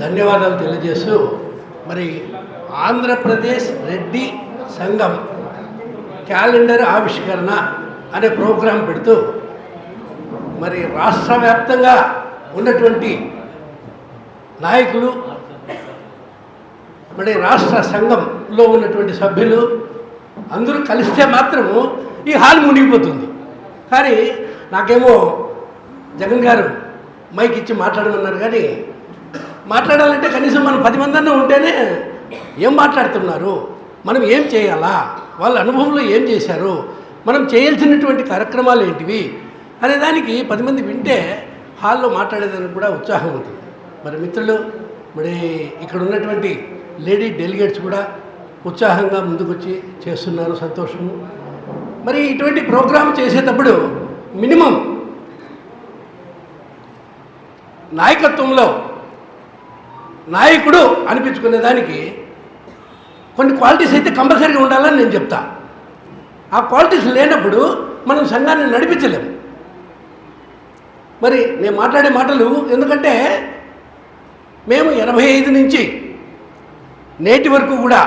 ధన్యవాదాలు తెలియజేస్తూ మరి ఆంధ్రప్రదేశ్ రెడ్డి సంఘం క్యాలెండర్ ఆవిష్కరణ అనే ప్రోగ్రాం పెడుతూ మరి రాష్ట్ర వ్యాప్తంగా ఉన్నటువంటి నాయకులు మరి రాష్ట్ర సంఘంలో ఉన్నటువంటి సభ్యులు అందరూ కలిస్తే మాత్రము ఈ హాల్ మునిగిపోతుంది. కానీ నాకేమో జగన్ గారు మైక్ ఇచ్చి మాట్లాడమన్నారు కానీ మాట్లాడాలంటే కనీసం మనం పది మందన్నా ఉంటేనే ఏం మాట్లాడుతున్నారు? మనం ఏం చేయాలా? వాళ్ళ అనుభవంలో ఏం చేశారు? మనం చేయాల్సినటువంటి కార్యక్రమాలు ఏంటివి? అనే దానికి పది మంది వింటే హాల్లో మాట్లాడేదానికి కూడా ఉత్సాహం ఉంటుంది. మరి మిత్రులు మరి ఇక్కడ ఉన్నటువంటి లేడీ డెలిగేట్స్ కూడా ఉత్సాహంగా ముందుకొచ్చి చేస్తున్నారు సంతోషము. మరి ఇటువంటి ప్రోగ్రాం చేసేటప్పుడు మినిమం నాయకత్వంలో నాయకుడు అనిపించుకునే దానికి కొన్ని క్వాలిటీస్ అయితే కంపల్సరీగా ఉండాలని నేను చెప్తా. ఆ క్వాలిటీస్ లేనప్పుడు మనం సంఘాన్ని నడిపించలేము మరి నేను మాట్లాడే మాటలు ఎందుకంటే మేము ఎనభై ఐదు నుంచి నేటి వరకు కూడా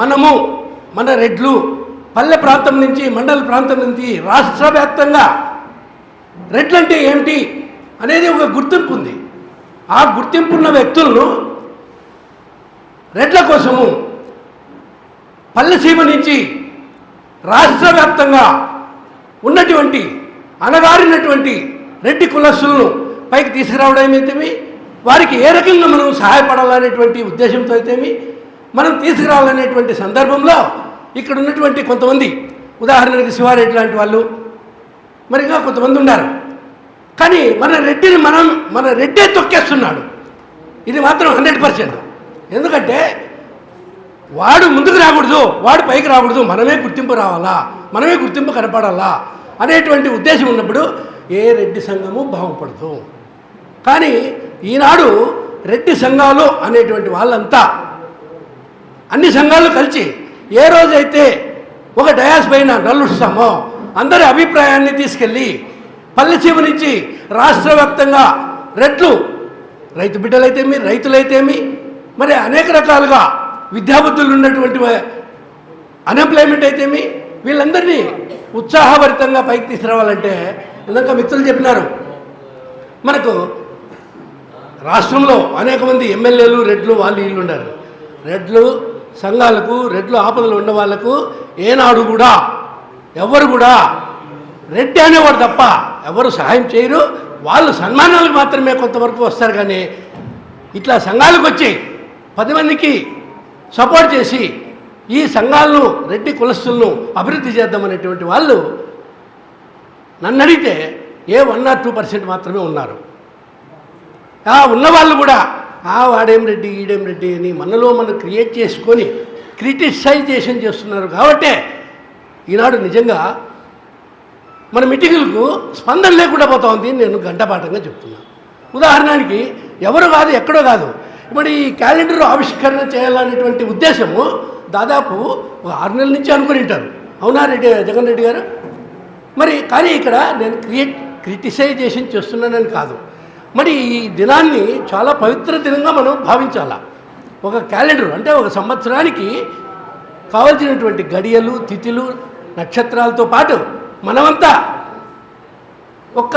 మనము మన రెడ్లు పల్లె ప్రాంతం నుంచి మండల ప్రాంతం నుంచి రాష్ట్ర వ్యాప్తంగా రెడ్లంటే ఏమిటి అనేది ఒక గుర్తింపు ఉంది. ఆ గుర్తింపు ఉన్న వ్యక్తులను రెడ్ల కోసము పల్లెసీమ నుంచి రాష్ట్ర వ్యాప్తంగా ఉన్నటువంటి అనగారినటువంటి రెడ్డి కులస్సులను పైకి తీసుకురావడం అయితేమి వారికి ఏ రకంగా మనం సహాయపడాలనేటువంటి ఉద్దేశంతో అయితేమి మనం తీసుకురావాలనేటువంటి సందర్భంలో ఇక్కడ ఉన్నటువంటి కొంతమంది ఉదాహరణకి శివారెడ్డి లాంటి వాళ్ళు మరి ఇంకా కొంతమంది ఉన్నారు. కానీ మన రెడ్డిని మనం మన రెడ్డే తొక్కేస్తున్నాడు. ఇది మాత్రం హండ్రెడ్ పర్సెంట్. ఎందుకంటే వాడు ముందుకు రాకూడదు వాడు పైకి రాకూడదు మనమే గుర్తింపు రావాలా మనమే గుర్తింపు కనపడాలా అనేటువంటి ఉద్దేశం ఉన్నప్పుడు ఏ రెడ్డి సంఘము బాగుపడదు. కానీ ఈనాడు రెడ్డి సంఘాలు అనేటువంటి వాళ్ళంతా అన్ని సంఘాలు కలిసి ఏ రోజైతే ఒక డయాస్ పైన నల్లుస్తామో అందరి అభిప్రాయాన్ని తీసుకెళ్ళి పల్లెసీమ నుంచి రాష్ట్ర వ్యాప్తంగా రెట్లు రైతు బిడ్డలైతేమి రైతులైతేమి మరి అనేక రకాలుగా విద్యాబుద్ధులు ఉన్నటువంటి అన్ఎంప్లాయ్మెంట్ అయితేమి వీళ్ళందరినీ ఉత్సాహభరితంగా పైకి తీసుకురావాలంటే ఇందాక మిత్రులు చెప్పినారు. మనకు రాష్ట్రంలో అనేక మంది ఎమ్మెల్యేలు రెడ్లు వాళ్ళు వీళ్ళు ఉన్నారు. రెడ్లు సంఘాలకు రెడ్లు ఆపదలు ఉన్న వాళ్ళకు ఏనాడు కూడా ఎవరు కూడా రెడ్డి అనేవాడు తప్ప ఎవరు సహాయం చేయరు. వాళ్ళు సన్మానాలకు మాత్రమే కొంతవరకు వస్తారు కానీ ఇట్లా సంఘాలకు వచ్చి పది మందికి సపోర్ట్ చేసి ఈ సంఘాలను రెడ్డి కులస్తులను అభివృద్ధి చేద్దామనేటువంటి వాళ్ళు నన్ను అడిగితే a one or two percent మాత్రమే ఉన్నారు. ఆ ఉన్నవాళ్ళు కూడా ఆ వాడేం రెడ్డి ఈడేం రెడ్డి అని మనలో మనం క్రియేట్ చేసుకొని క్రిటిసైజేషన్ చేస్తున్నారు కాబట్టే ఈనాడు నిజంగా మన మీటింగులకు స్పందన లేకుండా పోతా ఉంది నేను గంటపాఠంగా చెప్తున్నాను ఉదాహరణకి ఎవరు కాదు ఎక్కడో కాదు. మరి ఈ క్యాలెండర్ ఆవిష్కరణ చేయాలనేటువంటి ఉద్దేశము దాదాపు ఒక ఆరు నెలల నుంచి అనుకుని ఉంటారు. అవునా రెడ్డి జగన్ రెడ్డి గారు? మరి కానీ ఇక్కడ నేను క్రియేట్ క్రిటిసైజేషన్ చేస్తున్నానని కాదు. మరి ఈ దినాన్ని చాలా పవిత్ర దినంగా మనం భావించాలా. ఒక క్యాలెండర్ అంటే ఒక సంవత్సరానికి కావలసినటువంటి గడియలు తిథులు నక్షత్రాలతో పాటు మనమంతా ఒక్క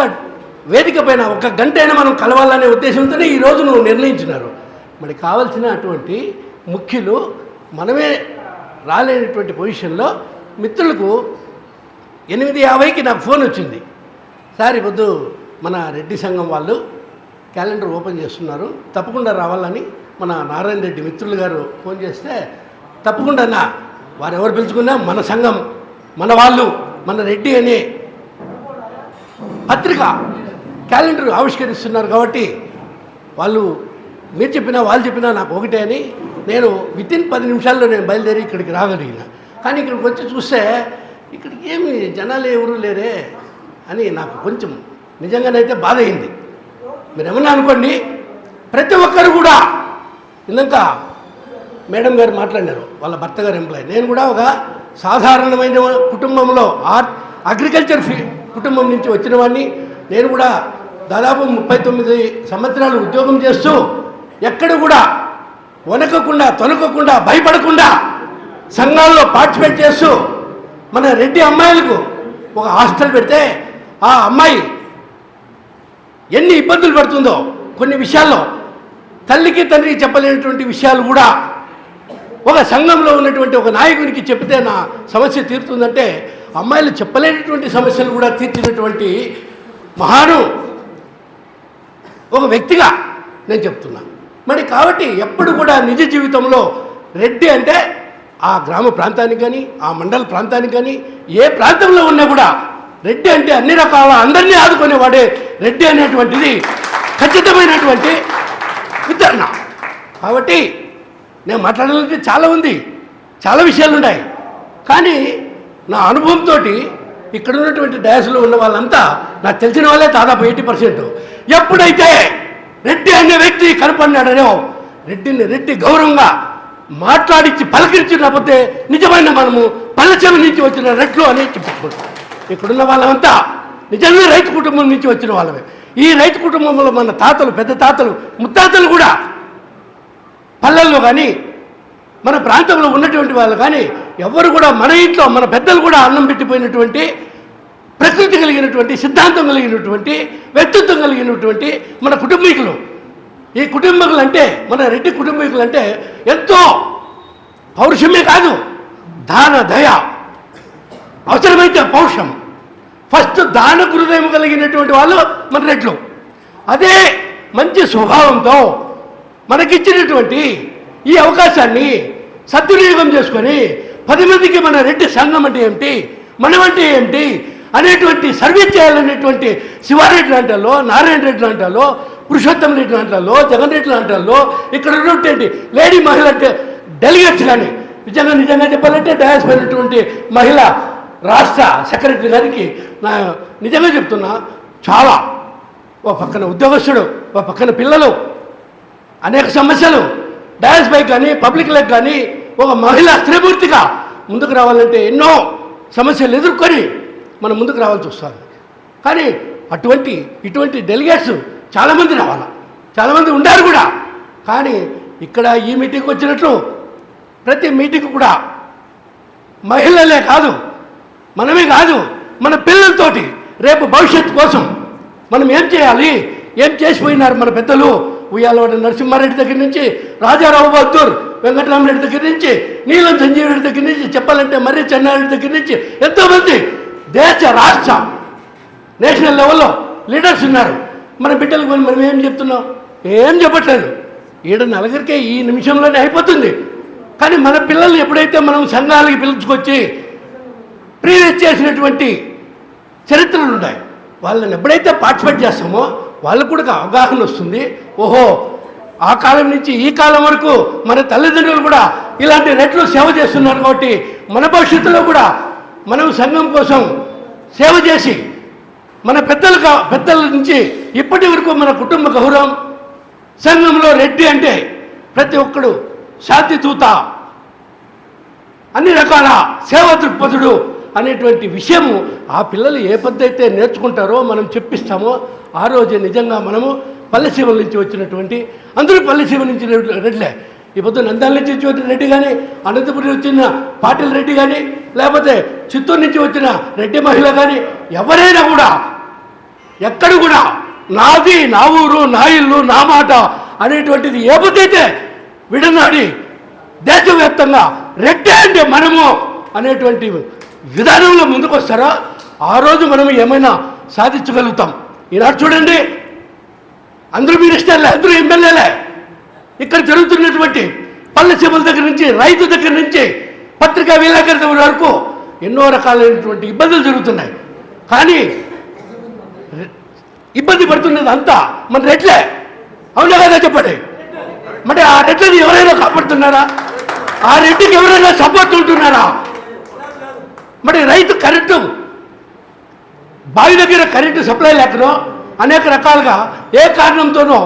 వేదిక పైన ఒక గంట అయినా మనం కలవాలనే ఉద్దేశంతోనే ఈ నువ్వు నిర్ణయించినారు. మరి కావలసిన అటువంటి ముఖ్యులు మనమే రాలేనటువంటి పొజిషన్లో మిత్రులకు ఎనిమిది యాభైకి నాకు ఫోన్ వచ్చింది. సార్ ఈ పొద్దు మన రెడ్డి సంఘం వాళ్ళు క్యాలెండర్ ఓపెన్ చేస్తున్నారు. తప్పకుండా రావాలని మన నారాయణ రెడ్డి మిత్రులు గారు ఫోన్ చేస్తే తప్పకుండా నా వారు ఎవరు పిలుచుకున్నా మన సంఘం మన వాళ్ళు మన రెడ్డి అనే పత్రిక క్యాలెండర్ ఆవిష్కరిస్తున్నారు కాబట్టి వాళ్ళు మీరు చెప్పినా వాళ్ళు చెప్పినా నాకు ఒకటే అని నేను వితిన్ పది నిమిషాల్లో నేను బయలుదేరి ఇక్కడికి రాగలిగిన. కానీ ఇక్కడికి వచ్చి చూస్తే ఇక్కడికి ఏమి జనాలు ఎవరు లేరే అని నాకు కొంచెం నిజంగానైతే బాధ అయింది. మీరు ఏమన్నా అనుకోండి ప్రతి ఒక్కరు కూడా ఇందాక మేడం గారు మాట్లాడినారు వాళ్ళ భర్త గారు ఎంప్లాయ్ నేను కూడా ఒక సాధారణమైన కుటుంబంలో ఆర్ అగ్రికల్చర్ ఫీ కుటుంబం నుంచి వచ్చిన వాడిని నేను కూడా దాదాపు ముప్పై తొమ్మిది సంవత్సరాలు ఉద్యోగం చేస్తూ ఎక్కడ కూడా వనకకుండా తొనకకుండా భయపడకుండా సంఘాల్లో పార్టిసిపేట్ చేస్తూ మన రెడ్డి అమ్మాయిలకు ఒక హాస్టల్ పెడితే ఆ అమ్మాయి ఎన్ని ఇబ్బందులు పడుతుందో కొన్ని విషయాల్లో తల్లికి తండ్రికి చెప్పలేనటువంటి విషయాలు కూడా ఒక సంఘంలో ఉన్నటువంటి ఒక నాయకునికి చెప్తే నా సమస్య తీరుతుందంటే అమ్మాయిలు చెప్పలేనటువంటి సమస్యలు కూడా తీర్చినటువంటి మహాను ఒక వ్యక్తిగా నేను చెప్తున్నా. మరి కాబట్టి ఎప్పుడు కూడా నిజ జీవితంలో రెడ్డి అంటే ఆ గ్రామ ప్రాంతానికి కానీ ఆ మండల ప్రాంతానికి కానీ ఏ ప్రాంతంలో ఉన్నా కూడా రెడ్డి అంటే అన్ని రకాల అందరినీ ఆదుకునేవాడే రెడ్డి అనేటువంటిది ఖచ్చితమైనటువంటి వితరణ కాబట్టి నేను మాట్లాడాలంటే చాలా ఉంది. చాలా విషయాలు ఉన్నాయి. కానీ నా అనుభవంతో ఇక్కడ ఉన్నటువంటి డయాస్లో ఉన్న వాళ్ళంతా నాకు తెలిసిన వాళ్ళే దాదాపు ఎయిటీ పర్సెంట్. ఎప్పుడైతే రెడ్డి అనే వ్యక్తి కనపడినాడనో రెడ్డిని రెడ్డి గౌరవంగా మాట్లాడించి పలకరించినకపోతే నిజమైన మనము పల్లెచెవి నుంచి వచ్చిన రెడ్లు అని చెప్పుకుంటాం. ఇక్కడున్న వాళ్ళంతా నిజంగా రైతు కుటుంబం నుంచి వచ్చిన వాళ్ళమే. ఈ రైతు కుటుంబంలో మన తాతలు పెద్ద తాతలు ముత్తాతలు కూడా పల్లెల్లో కానీ మన ప్రాంతంలో ఉన్నటువంటి వాళ్ళు కానీ ఎవరు కూడా మన ఇంట్లో మన పెద్దలు కూడా అన్నం పెట్టిపోయినటువంటి ప్రకృతి కలిగినటువంటి సిద్ధాంతం కలిగినటువంటి వ్యక్తిత్వం కలిగినటువంటి మన కుటుంబీకులు. ఈ కుటుంబీకులు అంటే మన రెడ్డి కుటుంబీకులు అంటే ఎంతో పౌరుషమే కాదు దాన దయ. అవసరమైతే పౌరుషం. ఫస్ట్ దాన హృదయం కలిగినటువంటి వాళ్ళు మన రెడ్లు. అదే మంచి స్వభావంతో మనకిచ్చినటువంటి ఈ అవకాశాన్ని సద్వినియోగం చేసుకొని పది మందికి మన రెడ్డి సంఘం అంటే ఏమిటి మనమంటే ఏమిటి అనేటువంటి సర్వీస్ చేయాలనేటువంటి శివారెడ్డి లాంటాలో నారాయణ రెడ్డి లాంటాలో పురుషోత్తమ రెడ్డి లాంటాలో జగన్ రెడ్డి లాంటాలో ఇక్కడ ఉన్నటువంటి లేడీ మహిళ అంటే డెలిగేట్స్ కానీ నిజంగా నిజంగా చెప్పాలంటే డయాస్ పోయినటువంటి మహిళ రాష్ట్ర సెక్రటరీ గారికి నా నిజంగా చెప్తున్నా చాలా. ఓ పక్కన ఉద్యోగస్తుడు ఓ పక్కన పిల్లలు అనేక సమస్యలు. డయాస్ బైక్ కానీ పబ్లిక్లకు కానీ ఒక మహిళా స్త్రీపూర్తిగా ముందుకు రావాలంటే ఎన్నో సమస్యలు ఎదుర్కొని మనం ముందుకు రావాల్సి వస్తుంది. కానీ అటువంటి ఇటువంటి డెలిగేట్స్ చాలామంది రావాలి? చాలామంది ఉండారు కూడా. కానీ ఇక్కడ ఈ మీటింగ్కి వచ్చినట్లు ప్రతి మీటింగ్ కూడా మహిళలే కాదు మనమే కాదు మన పిల్లలతోటి రేపు భవిష్యత్తు కోసం మనం ఏం చేయాలి? ఏం చేసిపోయినారు మన పెద్దలు? ఉయ్యాలవాడ నరసింహారెడ్డి దగ్గర నుంచి రాజారావు బహదూర్ వెంకటరామరెడ్డి దగ్గర నుంచి నీలం సంజీవరెడ్డి దగ్గర నుంచి చెప్పాలంటే మర్రి చెన్నారెడ్డి దగ్గర నుంచి ఎంతోమంది దేశ రాష్ట్ర నేషనల్ లెవెల్లో లీడర్స్ ఉన్నారు. మన బిడ్డలకు మనం మనం ఏం చెప్తున్నాం? ఏం చెప్పట్లేదు. ఈడ నలుగురికే ఈ నిమిషంలోనే అయిపోతుంది. కానీ మన పిల్లల్ని ఎప్పుడైతే మనం సంఘాలకి పిలుచుకొచ్చి ప్రీవియస్ చేసినటువంటి చరిత్రలు ఉన్నాయి. వాళ్ళని ఎప్పుడైతే పార్టిసిపేట్ చేస్తామో వాళ్ళకు కూడా అవగాహన వస్తుంది. ఓహో ఆ కాలం నుంచి ఈ కాలం వరకు మన తల్లిదండ్రులు కూడా ఇలాంటి రెట్లు సేవ చేస్తున్నారు కాబట్టి మన భవిష్యత్తులో కూడా మనం సంఘం కోసం సేవ చేసి మన పెద్దలు పెద్దల నుంచి ఇప్పటి వరకు మన కుటుంబ గౌరవం సంఘంలో రెడ్డి అంటే ప్రతి ఒక్కడు శాంతి తూత అన్ని రకాల సేవా దృక్పథుడు అనేటువంటి విషయము ఆ పిల్లలు ఏ పద్ధతి నేర్చుకుంటారో మనం చెప్పిస్తామో ఆ రోజు నిజంగా మనము పల్లెసీమల నుంచి వచ్చినటువంటి అందరూ పల్లెసీమ నుంచి రెడ్లే. ఈ పొద్దు నంద్యాల నుంచి వచ్చిన రెడ్డి కానీ అనంతపురం వచ్చిన పాటిల్ రెడ్డి కానీ లేకపోతే చిత్తూరు నుంచి వచ్చిన రెడ్డి మహిళ కానీ ఎవరైనా కూడా ఎక్కడ కూడా నాది నా ఊరు నా ఇల్లు నా మాట అనేటువంటిది ఏ బుద్ధైతే విడనాడి దేశవ్యాప్తంగా రెడ్డి అంటే మనము అనేటువంటి విధానంలో ముందుకు వస్తారో? ఆ రోజు మనం ఏమైనా సాధించగలుగుతాం. ఈనాడు చూడండి. అందరూ మినిస్టర్లే అందరూ ఎమ్మెల్యేలే. ఇక్కడ జరుగుతున్నటువంటి పల్లె సీమల దగ్గర నుంచి రైతు దగ్గర నుంచి పత్రికా విలేకరుల వరకు ఎన్నో రకాలైనటువంటి ఇబ్బందులు జరుగుతున్నాయి. కానీ ఇబ్బంది పడుతున్నది అంతా మన రెట్లే అవునా కదా చెప్పండి? మరి ఆ రెడ్లని ఎవరైనా కాపాడుతున్నారా? ఆ రెడ్డికి ఎవరైనా సపోర్ట్ ఉంటున్నారా? మరి రైతు కరెంటు బావి దగ్గర కరెంటు సప్లై లేకనో అనేక రకాలుగా ఏ కారణంతోనో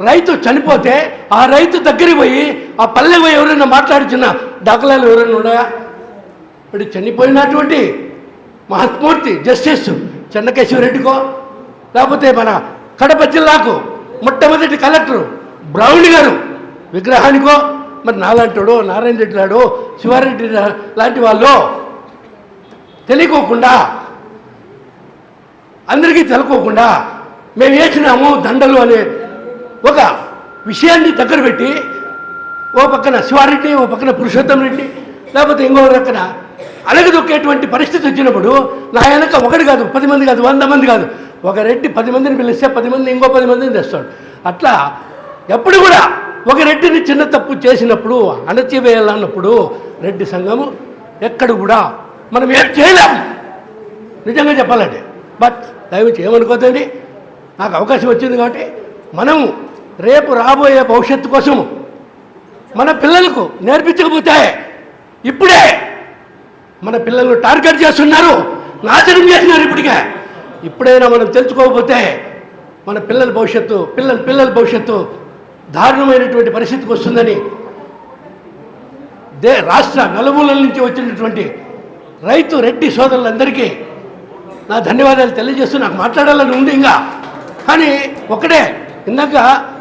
రైతు చనిపోతే ఆ రైతు దగ్గరికి పోయి ఆ పల్లె పోయి ఎవరైనా మాట్లాడుచున్న దాఖలాలు ఎవరైనా ఉన్నాయా? ఇప్పుడు చనిపోయినటువంటి మహాత్మూర్తి జస్టిస్ చెన్నకేశ్వరరెడ్డికో లేకపోతే మన కడప జిల్లాకు మొట్టమొదటి కలెక్టర్ బ్రౌన్ గారు విగ్రహానికో మరి నాలాంటాడో నారాయణ రెడ్డి నాడు శివారెడ్డి లాంటి వాళ్ళు తెలియకోకుండా అందరికీ తెలకోకుండా మేము వేసినాము దండలు అనే ఒక విషయాన్ని దగ్గర పెట్టి ఓ పక్కన శివారెడ్డి ఓ పక్కన పురుషోత్తం రెడ్డి లేకపోతే ఇంకో పక్కన అలగదొక్కేటువంటి పరిస్థితి వచ్చినప్పుడు నా వెనక ఒకటి కాదు పది మంది కాదు వంద మంది కాదు ఒక రెడ్డి పది మందిని పిలిస్తే పది మంది ఇంకో పది మందిని తెస్తాడు. అట్లా ఎప్పుడు కూడా ఒక రెడ్డిని చిన్న తప్పు చేసినప్పుడు అణచివేయాలన్నప్పుడు రెడ్డి సంఘము ఎక్కడ కూడా మనం ఏం చేయలేము నిజంగా చెప్పాలంటే. బట్ దయచేసి ఏమనుకోద్దండి? నాకు అవకాశం వచ్చింది కాబట్టి మనం రేపు రాబోయే భవిష్యత్తు కోసం మన పిల్లలకు నేర్పించకపోతే ఇప్పుడే మన పిల్లలను టార్గెట్ చేస్తున్నారు. నాశనం చేస్తున్నారు ఇప్పటికే. ఇప్పుడైనా మనం తెలుసుకోకపోతే మన పిల్లల భవిష్యత్తు పిల్లల పిల్లల భవిష్యత్తు దారుణమైనటువంటి పరిస్థితికి వస్తుందని దే రాష్ట్ర నలుమూలల నుంచి వచ్చినటువంటి రైతు రెడ్డి సోదరులందరికీ నా ధన్యవాదాలు తెలియజేస్తూ నాకు మాట్లాడాలని ఉంది ఇంకా. కానీ ఒకటే ఇందాక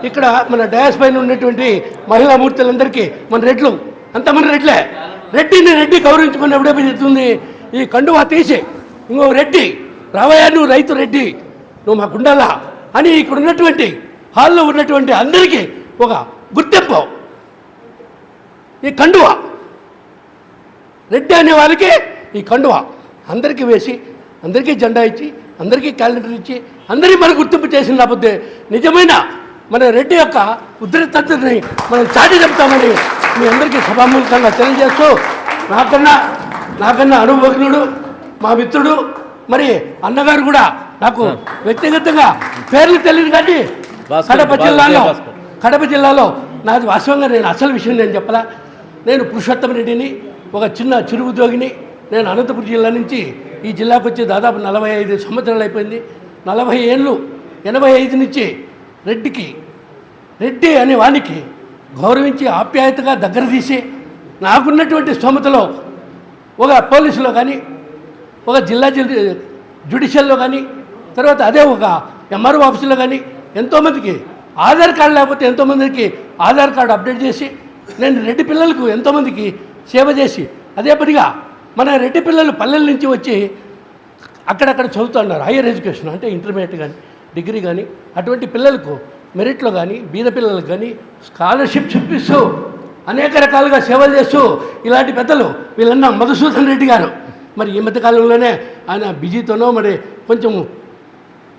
ఇక్కడ మన డయాస్ పైన ఉన్నటువంటి మహిళా మూర్తులందరికీ మన రెడ్లు అంత మన రెడ్లే. రెడ్డిని రెడ్డి గౌరవించుకుని ఎప్పుడెప్పుడు చెప్తుంది ఈ కండువా తీసి ఇంకో రెడ్డి రావయ్యా నువ్వు రైతు రెడ్డి నువ్వు మాకు ఉండాలా? అని ఇక్కడ ఉన్నటువంటి హాల్లో ఉన్నటువంటి అందరికీ ఒక గుర్తింపు. ఈ కండువా రెడ్డి అనే వాళ్ళకి ఈ కండువా అందరికీ వేసి అందరికీ జెండా ఇచ్చి అందరికీ క్యాలెండర్ ఇచ్చి అందరికీ మన గుర్తింపు చేసిన లేకపోతే నిజమైన మన రెడ్డి యొక్క ఉద్రిక్తతని మనం చాటి చెప్తామని మీ అందరికీ సభామూలకంగా తెలియజేస్తూ నాకన్నా నాకన్నా అనుభవజ్ఞుడు మా మిత్రుడు మరి అన్నగారు కూడా నాకు వ్యక్తిగతంగా పేర్లు తెలియదు కానీ కడప జిల్లాలో. కడప జిల్లాలో నాది వాస్తవంగా నేను అసలు విషయం నేను చెప్పలా నేను పురుషోత్తమ రెడ్డిని ఒక చిన్న చిరు ఉద్యోగిని నేను అనంతపురం జిల్లా నుంచి ఈ జిల్లాకు వచ్చి దాదాపు నలభై ఐదు సంవత్సరాలు అయిపోయింది. నలభై ఏళ్ళు ఎనభై ఐదు నుంచి రెడ్డికి రెడ్డి అనే వానికి గౌరవించి ఆప్యాయతగా దగ్గర తీసి నాకున్నటువంటి స్తోమతలో ఒక పోలీసులో కానీ ఒక జిల్లా జిల్ జ్యుడిషియల్లో కానీ తర్వాత అదే ఒక ఎంఆర్ఓ ఆఫీసులో కానీ ఎంతోమందికి ఆధార్ కార్డు లేకపోతే ఎంతోమందికి ఆధార్ కార్డు అప్డేట్ చేసి నేను రెడ్డి పిల్లలకు ఎంతోమందికి సేవ చేసి అదే పనిగా మన రెడ్డి పిల్లలు పల్లెల నుంచి వచ్చి అక్కడక్కడ చదువుతున్నారు హైయర్ ఎడ్యుకేషన్ అంటే ఇంటర్మీడియట్ కానీ డిగ్రీ కానీ అటువంటి పిల్లలకు మెరిట్లో కానీ బీద పిల్లలకు కానీ స్కాలర్షిప్ చూపిస్తూ అనేక రకాలుగా సేవలు చేస్తూ ఇలాంటి పెద్దలు వీళ్ళన్న మధుసూదన్ రెడ్డి గారు. మరి ఈ మధ్యకాలంలోనే ఆయన బిజీతోనో మరి కొంచెం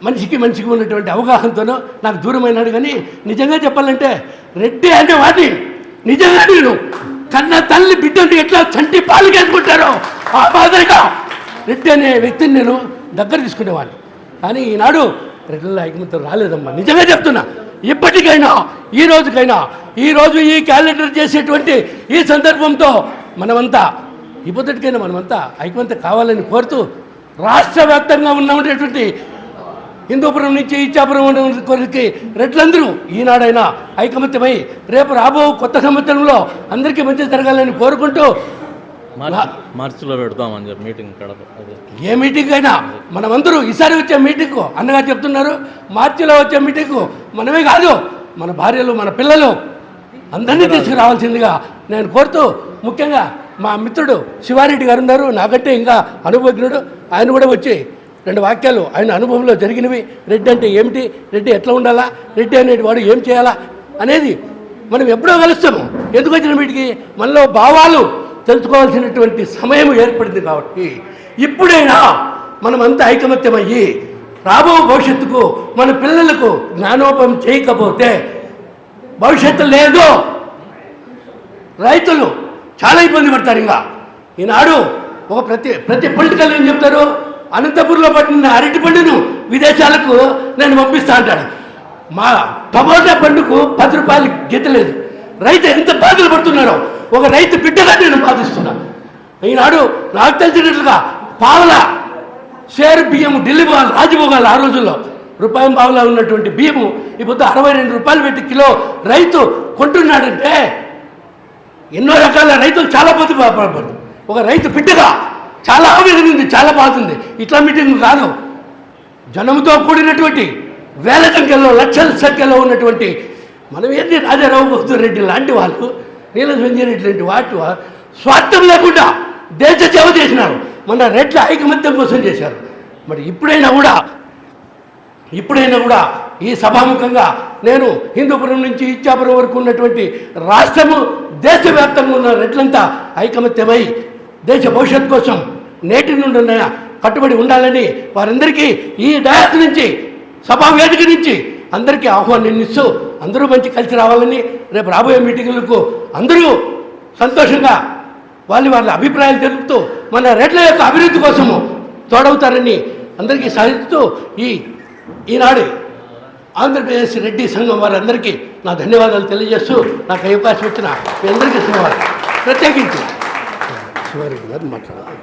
మనిషికి మనిషికి ఉన్నటువంటి అవగాహనతోనో నాకు దూరమైనాడు. కానీ నిజంగా చెప్పాలంటే రెడ్డి అనే వాడిని నిజంగా నేను. కన్న తల్లి బిడ్డను ఎట్లా చంటి పాలు కేసుకుంటారో ఆ మాదిరిగా రెడ్డి అనే వ్యక్తిని నేను దగ్గర తీసుకునేవాడిని. కానీ ఈనాడు రెడ్డిలో ఐకమత్యం రాలేదమ్మా. నిజంగా చెప్తున్నా. ఇప్పటికైనా ఈ రోజుకైనా ఈ రోజు ఈ క్యాలెండర్ చేసేటువంటి ఈ సందర్భంతో మనమంతా ఇప్పటికైనా మనమంతా ఐకమత్యం కావాలని కోరుతూ రాష్ట్ర వ్యాప్తంగా ఉన్నటువంటి హిందూపురం నుంచి ఇచ్చాపురం కొరికి రెడ్లందరూ ఈనాడైనా ఐకమత్యమై రేపు రాబో కొత్త సంవత్సరంలో అందరికీ మంచి జరగాలని కోరుకుంటూ మార్చి మార్చిలో పెడతామని చెప్పి మీటింగ్ ఏ మీటింగ్ అయినా మనమందరూ ఈసారి వచ్చే మీటింగ్కు అన్నగా చెప్తున్నారు. మార్చిలో వచ్చే మీటింగ్కు మనమే కాదు మన భార్యలు మన పిల్లలు అందరినీ తీసుకురావాల్సిందిగా నేను కోరుతూ ముఖ్యంగా మా మిత్రుడు శివారెడ్డి గారు ఉన్నారు. నాకంటే ఇంకా అనుభవజ్ఞుడు. ఆయన కూడా వచ్చి రెండు వాక్యాలు ఆయన అనుభవంలో జరిగినవి. రెడ్డి అంటే ఏమిటి? రెడ్డి ఎట్లా ఉండాలా? రెడ్డి అనేటి వాడు ఏం చేయాలా? అనేది మనం ఎప్పుడో కలుస్తాము. ఎందుకు వచ్చిన వీటికి? మనలో భావాలు తెలుసుకోవాల్సినటువంటి సమయం ఏర్పడింది కాబట్టి. ఇప్పుడైనా మనమంతా ఐకమత్యమయ్యి రాబో భవిష్యత్తుకు మన పిల్లలకు జ్ఞానోపం చేయకపోతే భవిష్యత్తు లేదు. రైతులు చాలా ఇబ్బంది పడతారు ఇంకా. ఈనాడు ఒక ప్రతి ప్రతి పొలిటికల్ ఏం చెప్తారు? అనంతపురంలో పట్టిన అరటి పండును విదేశాలకు నేను పంపిస్తా అంటాడు. మా టమోటా పండుకు పది రూపాయలు గీతలేదు రైతు ఎంత బాధలు పడుతున్నారో ఒక రైతు బిడ్డగా నేను బాధిస్తున్నా. ఈనాడు నాకు తెలిసినట్లుగా పావల షేర్ బియ్యం ఢిల్లీ పోవాలి రాజభోగాలు ఆ రోజుల్లో రూపాయి పావులా ఉన్నటువంటి బియ్యము ఇప్పుడు అరవై రెండు రూపాయలు పెట్టి కిలో రైతు కొంటున్నాడంటే ఎన్నో రకాల రైతులు చాలా మంది ఒక రైతు బిడ్డగా చాలా విరిగింది చాలా బాగుంది. ఇట్లా మీటింగ్ కాదు. జనంతో కూడినటువంటి వేల సంఖ్యలో లక్షల సంఖ్యలో ఉన్నటువంటి మనం ఏంటి రాజారావు బహదూర్ రెడ్డి లాంటి వాళ్ళు నీలజంజన్ వెంజరెడ్డి లాంటి వాటి స్వార్థం లేకుండా దేశ సేవ చేసినారు. మన రెడ్ల ఐకమత్యం కోసం చేశారు. మరి ఇప్పుడైనా కూడా ఇప్పుడైనా కూడా ఈ సభాముఖంగా నేను హిందూపురం నుంచి ఇచ్చాపురం వరకు ఉన్నటువంటి రాష్ట్రము దేశవ్యాప్తంగా ఉన్న రెడ్లంతా ఐకమత్యమై దేశ భవిష్యత్ కోసం నేటి నుండి ఉన్న కట్టుబడి ఉండాలని వారందరికీ ఈ డయాస్ నుంచి సభావేదిక నుంచి అందరికీ ఆహ్వానం ఇస్తూ అందరూ మంచి కలిసి రావాలని రేపు రాబోయే మీటింగులకు అందరూ సంతోషంగా వాళ్ళు వాళ్ళ అభిప్రాయాలు తెలుపుతూ మన రెడ్ల యొక్క అభివృద్ధి కోసము తోడవుతారని అందరికీ సాధిస్తూ ఈ ఈనాడు ఆంధ్రప్రదేశ్ రెడ్డి సంఘం వారందరికీ నా ధన్యవాదాలు తెలియజేస్తూ నాకు అవకాశం ఇచ్చిన మీ అందరికీ ధన్యవాదాలు. ప్రత్యేకించి. శివారెడ్డి గారు మాట్లాడాలి.